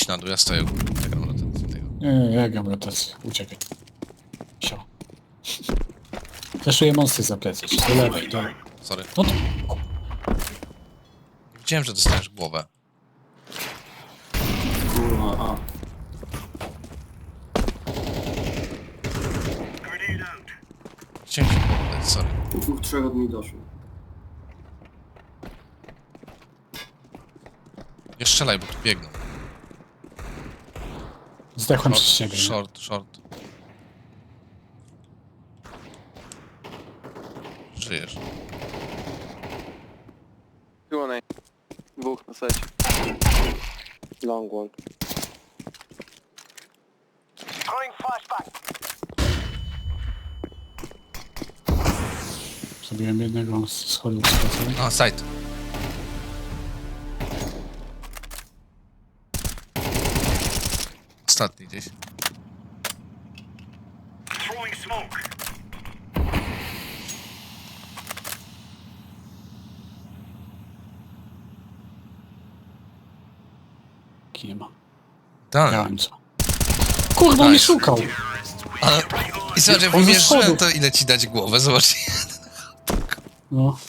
Idź na dół, ja stoję. Ja gram rotację tego. Nie, nie, ja gram rotację. Uciekaj. Sio. Fleszuję monsty za plecy. Do lewej, do... Sorry. No to... Widziałem, że dostajesz głowę. Kurwa, a. Chciałem ci głowę dać, sorry. Dwóch, trzech od mi doszło. Nie strzelaj, bo tu biegną. Zdechłem przez ciebie. nie? short, short. Żyjesz. Two on A. Dwóch na secie. Long one. Zrobiłem jednego z schodów z plecy. A, side. Ostatni gdzieś. Nie ma. Tak. Miałem co. Kurwa, on mnie szukał! Ale... I zobacz, jak On ze wymierzyłem to ile ci dać głowę, zobacz. No,